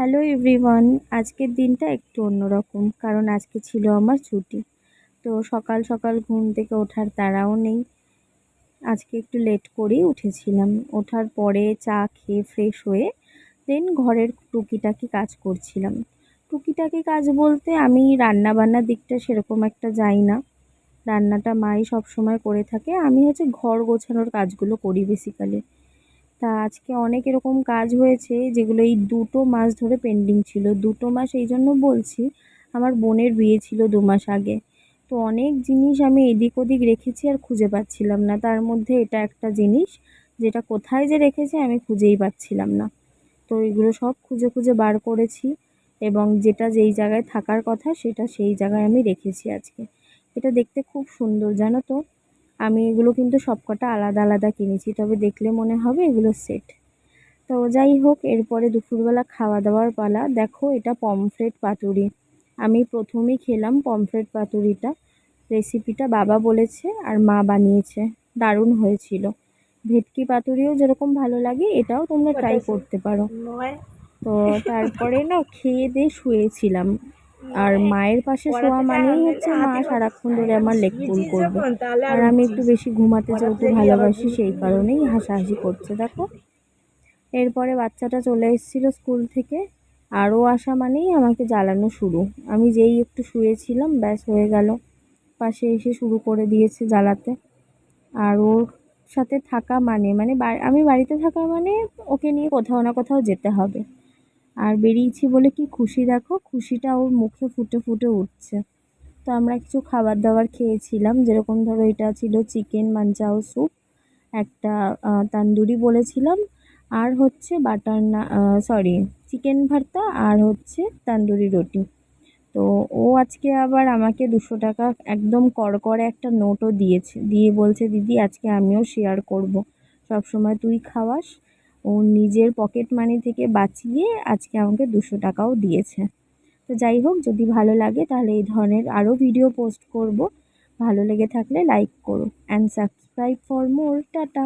Hello everyone আজকের দিনটা একটু অন্যরকম, কারণ আজকে ছিল আমার ছুটি। তো সকাল সকাল ঘুম থেকে ওঠার তাড়াও নেই। আজকে একটু লেট করেই উঠেছিলাম। ওঠার পরে চা খেয়ে ফ্রেশ হয়ে দেন ঘরের টুকিটাকি কাজ করছিলাম। টুকিটাকি কাজ বলতে আমি রান্না বান্নার দিকটা সেরকম একটা যাই না। রান্নাটা মাই সব সময় করে থাকে। আমি হচ্ছে ঘর গোছানোর কাজগুলো করি বেসিক্যালি তা আজকে অনেক এরকম কাজ হয়েছে যেগুলো এই দুটো মাস ধরে পেন্ডিং ছিল। দুটো মাস এই জন্য বলছি, আমার বোনের বিয়ে ছিল দু মাস আগে। তো অনেক জিনিস আমি এদিক ওদিক রেখেছি আর খুঁজে পাচ্ছিলাম না। তার মধ্যে এটা একটা জিনিস, যেটা কোথায় যে রেখেছি আমি খুঁজেই পাচ্ছিলাম না। তো এগুলো সব খুঁজে খুঁজে বার করেছি এবং যেটা যেই জায়গায় থাকার কথা সেটা সেই জায়গায় আমি রেখেছি আজকে। এটা দেখতে খুব সুন্দর, জানো তো? আমি এগুলো কিন্তু সবকটা আলাদা আলাদা কিনেছি তবে দেখলে মনে হবে এগুলো সেট। তো যাই হোক এরপরে দুপুরবেলা খাওয়া দাওয়ার পালা। দেখো এটা পমফ্রেট পাতুরি। আমি প্রথমেই খেলাম পমফ্রেট পাতুরিটা। রেসিপিটা বাবা বলেছে আর মা বানিয়েছে। দারুণ হয়েছিল। ভেটকি পাতুরিও যেরকম ভালো লাগে এটাও তোমরা ট্রাই করতে পারো। তো তারপরে না খেয়ে দিয়ে শুয়েছিলাম। আর মায়ের পাশে শোয়া মানেই হচ্ছে মা সারাক্ষণ ধরে আমার লেগ পুল করবে। আর আমি একটু বেশি ঘুমাতে যেহেতু ভালোবাসি সেই কারণেই হাসাহাসি করছে দেখো। এরপরে বাচ্চাটা চলে এসেছিল স্কুল থেকে আরও আসা মানেই আমাকে জ্বালানো শুরু। আমি যেই একটু শুয়েছিলাম ব্যাস হয়ে গেল। পাশে এসে শুরু করে দিয়েছে জ্বালাতে। আর ওর সাথে থাকা মানে মানে আমি বাড়িতে থাকা মানে ওকে নিয়ে কোথাও না কোথাও যেতে হবে। আর বেরিয়েছি বলে কি খুশি? দেখো, খুশিটা ওর মুখে ফুটে ফুটে উঠছে। তো আমরা কিছু খাবার দাবার খেয়েছিলাম। যেরকম ধরো এটা ছিল চিকেন মাঞ্চাও স্যুপ, একটা তান্দুরি বলেছিলাম, আর হচ্ছে বাটার না সরি, চিকেন ভর্তা আর হচ্ছে তান্দুরি রুটি। তো ও আজকে আবার আমাকে দুশো টাকা একদম করকরে একটা নোটও দিয়েছে, দিয়ে বলছে, দিদি, আজকে আমিও শেয়ার করব। সব সময় তুই খাওয়াস ও নিজের পকেট মানি থেকে বাঁচিয়ে আজকে আমাকে দুশো টাকাও দিয়েছে। তো যাই হোক, যদি ভালো লাগে তাহলে এই ধরনের আরও ভিডিও পোস্ট করব। ভালো লেগে থাকলে লাইক করো and subscribe for more tata.